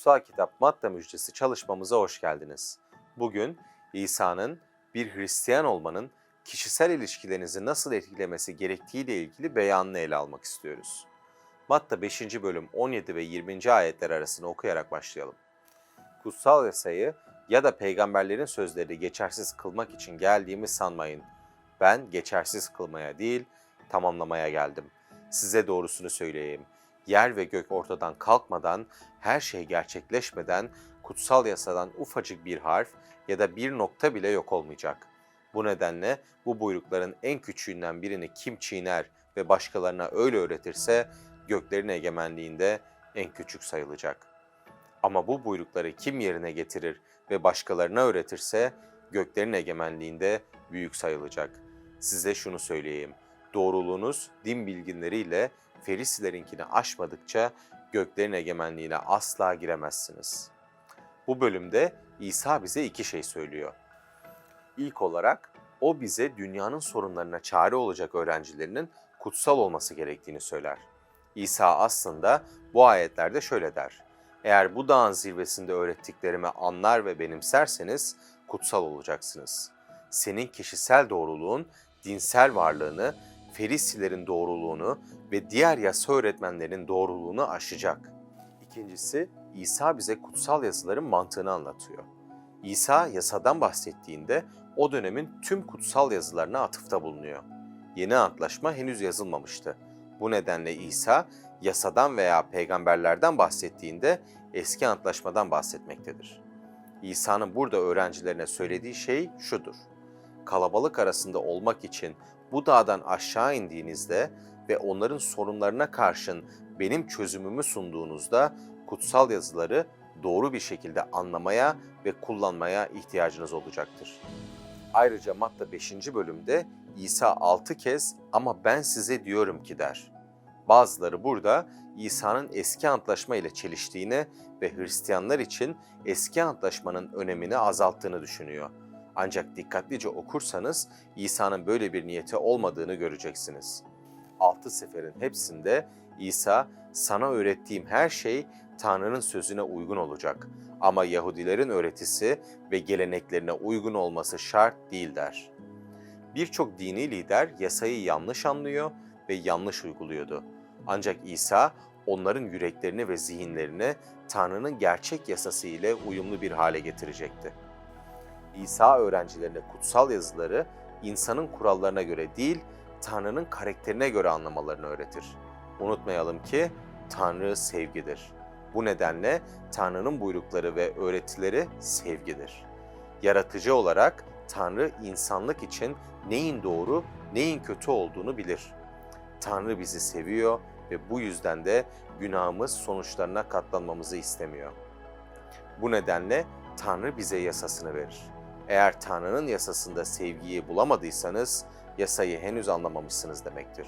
Kutsal Kitap Matta Müjdesi çalışmamıza hoş geldiniz. Bugün İsa'nın bir Hristiyan olmanın kişisel ilişkilerinizi nasıl etkilemesi gerektiğiyle ilgili beyanını ele almak istiyoruz. Matta 5. bölüm 17 ve 20. ayetler arasını okuyarak başlayalım. Kutsal yasayı ya da peygamberlerin sözleri geçersiz kılmak için geldiğimi sanmayın. Ben geçersiz kılmaya değil, tamamlamaya geldim. Size doğrusunu söyleyeyim. Yer ve gök ortadan kalkmadan, her şey gerçekleşmeden kutsal yasadan ufacık bir harf ya da bir nokta bile yok olmayacak. Bu nedenle bu buyrukların en küçüğünden birini kim çiğner ve başkalarına öyle öğretirse göklerin egemenliğinde en küçük sayılacak. Ama bu buyrukları kim yerine getirir ve başkalarına öğretirse göklerin egemenliğinde büyük sayılacak. Size şunu söyleyeyim. Doğruluğunuz din bilginleriyle Ferisilerinkini aşmadıkça göklerin egemenliğine asla giremezsiniz. Bu bölümde İsa bize iki şey söylüyor. İlk olarak o bize dünyanın sorunlarına çare olacak öğrencilerinin kutsal olması gerektiğini söyler. İsa aslında bu ayetlerde şöyle der. Eğer bu dağın zirvesinde öğrettiklerimi anlar ve benimserseniz kutsal olacaksınız. Senin kişisel doğruluğun dinsel varlığını, Ferisilerin doğruluğunu ve diğer yasa öğretmenlerin doğruluğunu aşacak. İkincisi, İsa bize kutsal yazıların mantığını anlatıyor. İsa yasadan bahsettiğinde o dönemin tüm kutsal yazılarına atıfta bulunuyor. Yeni antlaşma henüz yazılmamıştı. Bu nedenle İsa yasadan veya peygamberlerden bahsettiğinde eski antlaşmadan bahsetmektedir. İsa'nın burada öğrencilerine söylediği şey şudur. Kalabalık arasında olmak için bu dağdan aşağı indiğinizde ve onların sorunlarına karşın benim çözümümü sunduğunuzda kutsal yazıları doğru bir şekilde anlamaya ve kullanmaya ihtiyacınız olacaktır. Ayrıca Matta 5. bölümde İsa 6 kez ama ben size diyorum ki der. Bazıları burada İsa'nın eski antlaşma ile çeliştiğini ve Hristiyanlar için eski antlaşmanın önemini azalttığını düşünüyor. Ancak dikkatlice okursanız İsa'nın böyle bir niyeti olmadığını göreceksiniz. Altı seferin hepsinde İsa sana öğrettiğim her şey Tanrı'nın sözüne uygun olacak ama Yahudilerin öğretisi ve geleneklerine uygun olması şart değil der. Birçok dini lider yasayı yanlış anlıyor ve yanlış uyguluyordu. Ancak İsa onların yüreklerini ve zihinlerini Tanrı'nın gerçek yasası ile uyumlu bir hale getirecekti. İsa öğrencilerine kutsal yazıları insanın kurallarına göre değil, Tanrı'nın karakterine göre anlamalarını öğretir. Unutmayalım ki Tanrı sevgidir. Bu nedenle Tanrı'nın buyrukları ve öğretileri sevgidir. Yaratıcı olarak Tanrı insanlık için neyin doğru, neyin kötü olduğunu bilir. Tanrı bizi seviyor ve bu yüzden de günahımız sonuçlarına katlanmamızı istemiyor. Bu nedenle Tanrı bize yasasını verir. Eğer Tanrı'nın yasasında sevgiyi bulamadıysanız yasayı henüz anlamamışsınız demektir.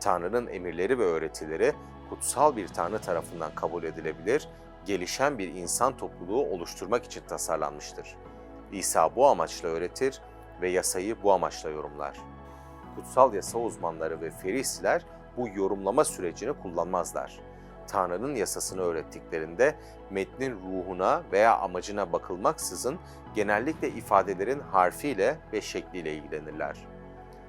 Tanrı'nın emirleri ve öğretileri kutsal bir Tanrı tarafından kabul edilebilir, gelişen bir insan topluluğu oluşturmak için tasarlanmıştır. İsa bu amaçla öğretir ve yasayı bu amaçla yorumlar. Kutsal yasa uzmanları ve ferisiler bu yorumlama sürecini kullanmazlar. Tanrı'nın yasasını öğrettiklerinde metnin ruhuna veya amacına bakılmaksızın genellikle ifadelerin harfiyle ve şekliyle ilgilenirler.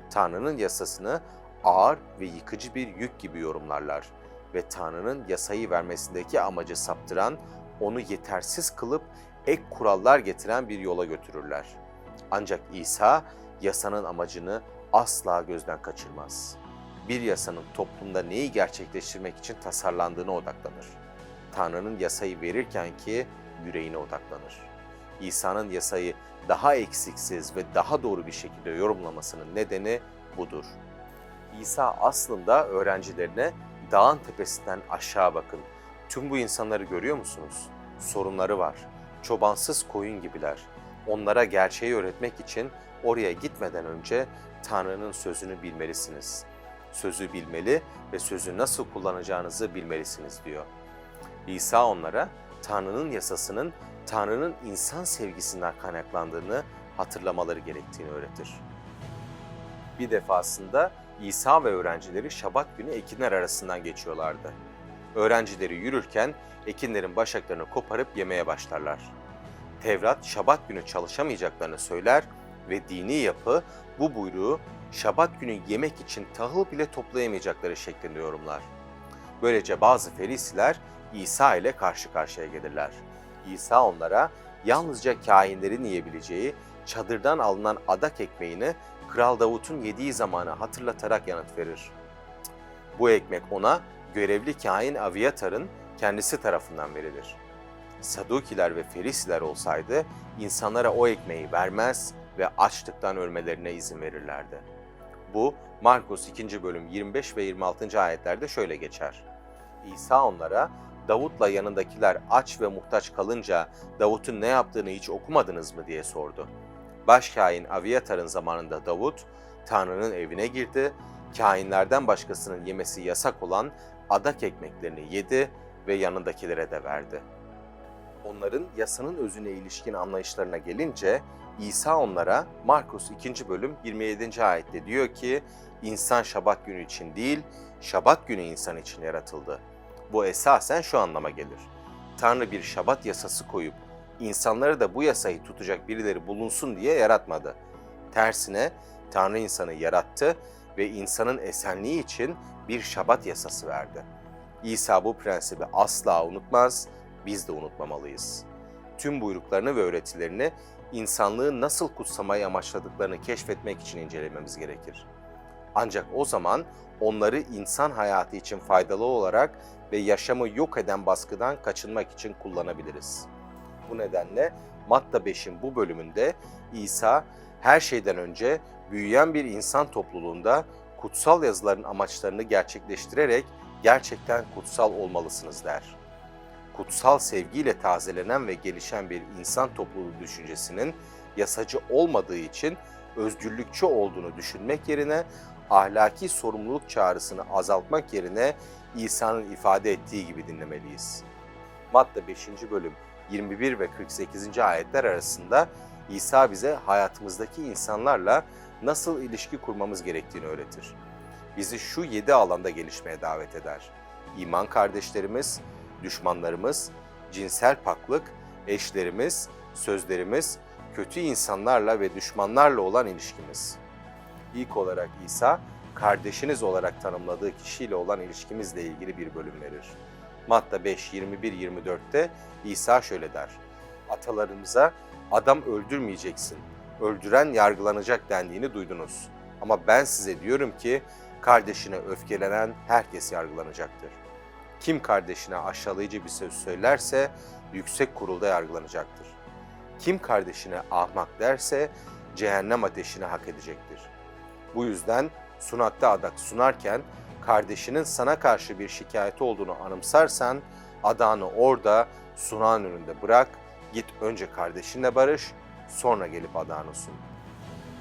Tanrı'nın yasasını ağır ve yıkıcı bir yük gibi yorumlarlar ve Tanrı'nın yasayı vermesindeki amacı saptıran, onu yetersiz kılıp ek kurallar getiren bir yola götürürler. Ancak İsa yasanın amacını asla gözden kaçırmaz. Bir yasanın toplumda neyi gerçekleştirmek için tasarlandığına odaklanır. Tanrı'nın yasayı verirken ki yüreğine odaklanır. İsa'nın yasayı daha eksiksiz ve daha doğru bir şekilde yorumlamasının nedeni budur. İsa aslında öğrencilerine dağın tepesinden aşağı bakın. Tüm bu insanları görüyor musunuz? Sorunları var. Çobansız koyun gibiler. Onlara gerçeği öğretmek için oraya gitmeden önce Tanrı'nın sözünü bilmelisiniz. Sözü bilmeli ve sözü nasıl kullanacağınızı bilmelisiniz diyor. İsa onlara Tanrı'nın yasasının Tanrı'nın insan sevgisinden kaynaklandığını hatırlamaları gerektiğini öğretir. Bir defasında İsa ve öğrencileri Şabat günü ekinler arasından geçiyorlardı. öğrencileri yürürken ekinlerin başaklarını koparıp yemeye başlarlar. Tevrat şabat günü çalışamayacaklarını söyler ve dini yapı bu buyruğu şabat günü yemek için tahıl bile toplayamayacakları şeklinde yorumlar. Böylece bazı ferisiler İsa ile karşı karşıya gelirler. İsa onlara yalnızca kahinlerin yiyebileceği çadırdan alınan adak ekmeğini Kral Davut'un yediği zamanı hatırlatarak yanıt verir. Bu ekmek ona görevli kahin Aviatar'ın kendisi tarafından verilir. Sadukiler ve Ferisiler olsaydı insanlara o ekmeği vermez ve açlıktan ölmelerine izin verirlerdi. Bu Markus 2. bölüm 25 ve 26. ayetlerde şöyle geçer. İsa onlara Davut'la yanındakiler aç ve muhtaç kalınca Davut'un ne yaptığını hiç okumadınız mı diye sordu. Başkain Aviatar'ın zamanında Davut, Tanrı'nın evine girdi, kainlerden başkasının yemesi yasak olan adak ekmeklerini yedi ve yanındakilere de verdi. Onların yasanın özüne ilişkin anlayışlarına gelince İsa onlara Markus 2. bölüm 27. ayette diyor ki insan şabat günü için değil, şabat günü insan için yaratıldı. Bu esasen şu anlama gelir. Tanrı bir şabat yasası koyup insanları da bu yasayı tutacak birileri bulunsun diye yaratmadı. Tersine Tanrı insanı yarattı ve insanın esenliği için bir şabat yasası verdi. İsa bu prensibi asla unutmaz, biz de unutmamalıyız. Tüm buyruklarını ve öğretilerini insanlığı nasıl kutsamayı amaçladıklarını keşfetmek için incelememiz gerekir. Ancak o zaman onları insan hayatı için faydalı olarak ve yaşamı yok eden baskıdan kaçınmak için kullanabiliriz. Bu nedenle Matta 5'in bu bölümünde İsa her şeyden önce büyüyen bir insan topluluğunda kutsal yazıların amaçlarını gerçekleştirerek gerçekten kutsal olmalısınız der. Kutsal sevgiyle tazelenen ve gelişen bir insan topluluğu düşüncesinin yasacı olmadığı için özgürlükçü olduğunu düşünmek yerine ahlaki sorumluluk çağrısını azaltmak yerine İsa'nın ifade ettiği gibi dinlemeliyiz. Matta 5. bölüm 21 ve 48. ayetler arasında İsa bize hayatımızdaki insanlarla nasıl ilişki kurmamız gerektiğini öğretir. Bizi şu yedi alanda gelişmeye davet eder. İman kardeşlerimiz, düşmanlarımız, cinsel paklık, eşlerimiz, sözlerimiz, kötü insanlarla ve düşmanlarla olan ilişkimiz. İlk olarak İsa, kardeşiniz olarak tanımladığı kişiyle olan ilişkimizle ilgili bir bölüm verir. Matta 5, 21-24'te İsa şöyle der. Atalarımıza adam öldürmeyeceksin, öldüren yargılanacak dendiğini duydunuz. Ama ben size diyorum ki kardeşine öfkelenen herkes yargılanacaktır. Kim kardeşine aşağılayıcı bir söz söylerse yüksek kurulda yargılanacaktır. Kim kardeşine ahmak derse cehennem ateşini hak edecektir. Bu yüzden sunakta adak sunarken kardeşinin sana karşı bir şikayeti olduğunu anımsarsan adağını orada sunağın önünde bırak, git önce kardeşinle barış, sonra gelip adağını sun.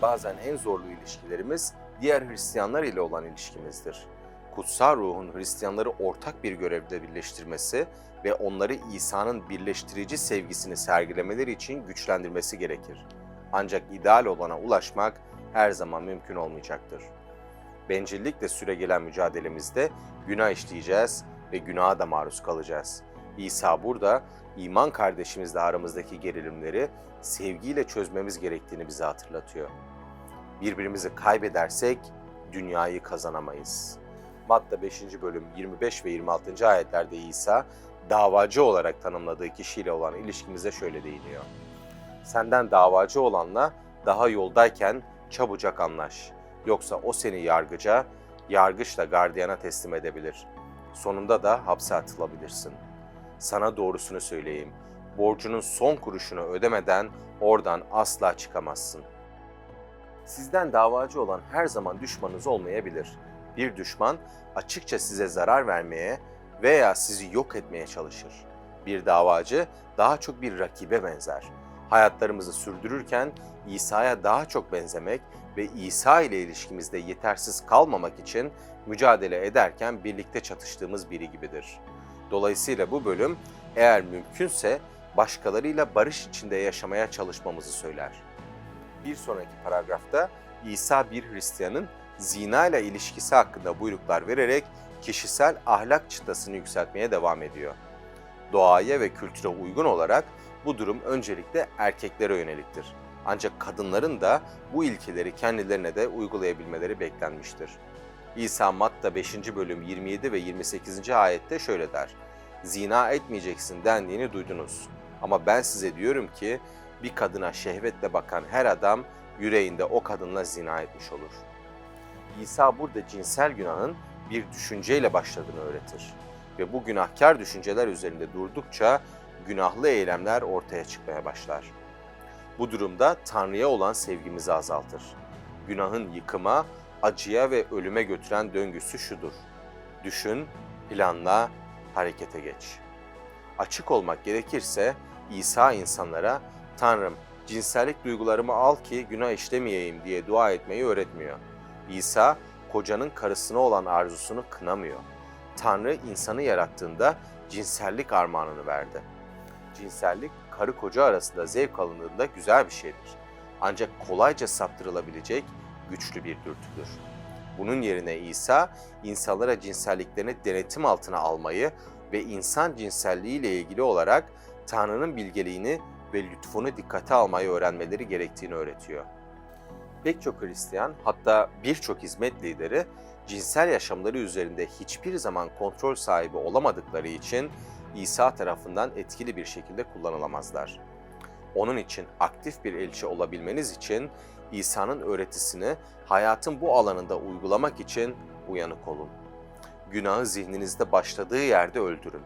Bazen en zorlu ilişkilerimiz diğer Hristiyanlar ile olan ilişkimizdir. Kutsal ruhun Hristiyanları ortak bir görevde birleştirmesi ve onları İsa'nın birleştirici sevgisini sergilemeleri için güçlendirmesi gerekir. Ancak ideal olana ulaşmak her zaman mümkün olmayacaktır. Bencillikle süregelen mücadelemizde günah işleyeceğiz ve günaha da maruz kalacağız. İsa burada iman kardeşimizle aramızdaki gerilimleri sevgiyle çözmemiz gerektiğini bize hatırlatıyor. Birbirimizi kaybedersek dünyayı kazanamayız. Matta 5. bölüm 25 ve 26. ayetlerde İsa davacı olarak tanımladığı kişiyle olan ilişkimize şöyle değiniyor. Senden davacı olanla daha yoldayken çabucak anlaş. Yoksa o seni yargıca, yargıçla gardiyana teslim edebilir. Sonunda da hapse atılabilirsin. Sana doğrusunu söyleyeyim. Borcunun son kuruşunu ödemeden oradan asla çıkamazsın. Sizden davacı olan her zaman düşmanınız olmayabilir. Bir düşman açıkça size zarar vermeye veya sizi yok etmeye çalışır. Bir davacı daha çok bir rakibe benzer. Hayatlarımızı sürdürürken İsa'ya daha çok benzemek ve İsa ile ilişkimizde yetersiz kalmamak için mücadele ederken birlikte çatıştığımız biri gibidir. Dolayısıyla bu bölüm eğer mümkünse başkalarıyla barış içinde yaşamaya çalışmamızı söyler. Bir sonraki paragrafta İsa bir Hristiyanın zina ile ilişkisi hakkında buyruklar vererek kişisel ahlak çıtasını yükseltmeye devam ediyor. Doğaya ve kültüre uygun olarak bu durum öncelikle erkeklere yöneliktir. Ancak kadınların da bu ilkeleri kendilerine de uygulayabilmeleri beklenmiştir. İsa Matta 5. bölüm 27 ve 28. ayette şöyle der. Zina etmeyeceksin dendiğini duydunuz. Ama ben size diyorum ki bir kadına şehvetle bakan her adam yüreğinde o kadınla zina etmiş olur. İsa burada cinsel günahın bir düşünceyle başladığını öğretir. Ve bu günahkar düşünceler üzerinde durdukça günahlı eylemler ortaya çıkmaya başlar. Bu durumda Tanrı'ya olan sevgimizi azaltır. Günahın yıkıma, acıya ve ölüme götüren döngüsü şudur. Düşün, planla, harekete geç. Açık olmak gerekirse İsa insanlara Tanrım cinsellik duygularımı al ki günah işlemeyeyim diye dua etmeyi öğretmiyor. İsa kocanın karısına olan arzusunu kınamıyor. Tanrı insanı yarattığında cinsellik armağanını verdi. Cinsellik karı koca arasında zevk alındığında güzel bir şeydir. Ancak kolayca saptırılabilecek güçlü bir dürtüdür. Bunun yerine İsa insanlara cinselliklerini denetim altına almayı ve insan cinselliği ile ilgili olarak Tanrı'nın bilgeliğini ve lütfunu dikkate almayı öğrenmeleri gerektiğini öğretiyor. Pek çok Hristiyan hatta birçok hizmet lideri cinsel yaşamları üzerinde hiçbir zaman kontrol sahibi olamadıkları için İsa tarafından etkili bir şekilde kullanılamazlar. Onun için aktif bir elçi olabilmeniz için İsa'nın öğretisini hayatın bu alanında uygulamak için uyanık olun. Günahı zihninizde başladığı yerde öldürün.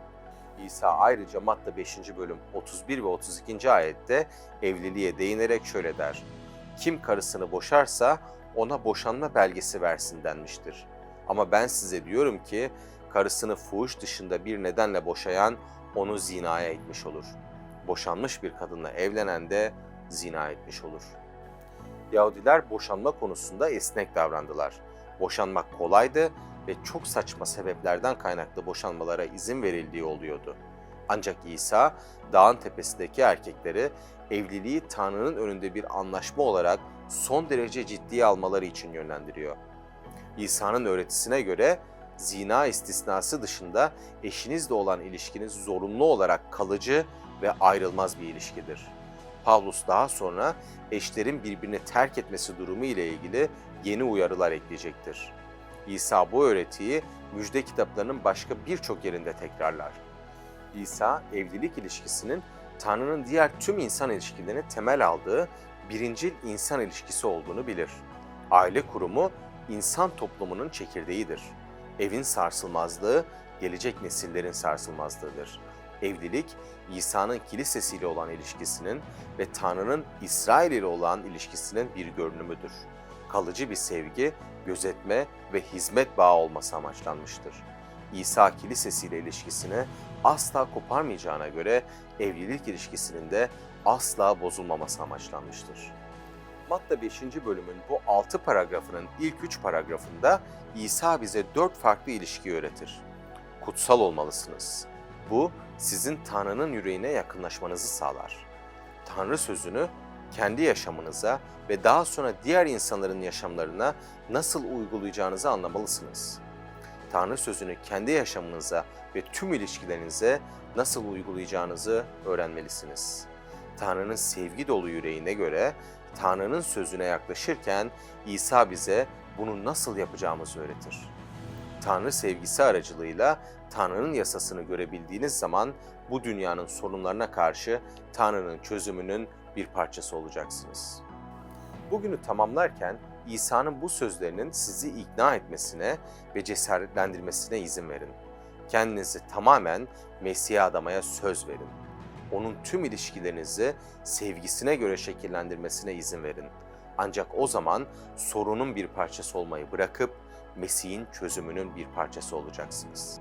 İsa ayrıca Matta 5. bölüm 31 ve 32. ayette evliliğe değinerek şöyle der. Kim karısını boşarsa ona boşanma belgesi versin denmiştir. Ama ben size diyorum ki karısını fuhuş dışında bir nedenle boşayan onu zinaya etmiş olur. Boşanmış bir kadınla evlenen de zina etmiş olur. Yahudiler boşanma konusunda esnek davrandılar. Boşanmak kolaydı ve çok saçma sebeplerden kaynaklı boşanmalara izin verildiği oluyordu. Ancak İsa dağın tepesindeki erkekleri evliliği Tanrı'nın önünde bir anlaşma olarak son derece ciddiye almaları için yönlendiriyor. İsa'nın öğretisine göre zina istisnası dışında eşinizle olan ilişkiniz zorunlu olarak kalıcı ve ayrılmaz bir ilişkidir. Pavlus daha sonra eşlerin birbirini terk etmesi durumu ile ilgili yeni uyarılar ekleyecektir. İsa bu öğretiyi müjde kitaplarının başka birçok yerinde tekrarlar. İsa evlilik ilişkisinin Tanrı'nın diğer tüm insan ilişkilerini temel aldığı birincil insan ilişkisi olduğunu bilir. Aile kurumu insan toplumunun çekirdeğidir. Evin sarsılmazlığı gelecek nesillerin sarsılmazlığıdır. Evlilik, İsa'nın kilisesiyle olan ilişkisinin ve Tanrı'nın İsrail ile olan ilişkisinin bir görünümüdür. Kalıcı bir sevgi, gözetme ve hizmet bağı olması amaçlanmıştır. İsa kilisesiyle ilişkisini asla koparmayacağına göre evlilik ilişkisinin de asla bozulmaması amaçlanmıştır. Matta 5. bölümün bu 6 paragrafının ilk 3 paragrafında İsa bize 4 farklı ilişki öğretir. Kutsal olmalısınız. Bu sizin Tanrı'nın yüreğine yakınlaşmanızı sağlar. Tanrı sözünü kendi yaşamınıza ve daha sonra diğer insanların yaşamlarına nasıl uygulayacağınızı anlamalısınız. Tanrı sözünü kendi yaşamınıza ve tüm ilişkilerinize nasıl uygulayacağınızı öğrenmelisiniz. Tanrı'nın sevgi dolu yüreğine göre Tanrı'nın sözüne yaklaşırken İsa bize bunu nasıl yapacağımızı öğretir. Tanrı sevgisi aracılığıyla Tanrı'nın yasasını görebildiğiniz zaman bu dünyanın sorunlarına karşı Tanrı'nın çözümünün bir parçası olacaksınız. Bugünü tamamlarken İsa'nın bu sözlerinin sizi ikna etmesine ve cesaretlendirmesine izin verin. Kendinizi tamamen Mesih'e adamaya söz verin. Onun tüm ilişkilerinizi sevgisine göre şekillendirmesine izin verin. Ancak o zaman sorunun bir parçası olmayı bırakıp Mesih'in çözümünün bir parçası olacaksınız.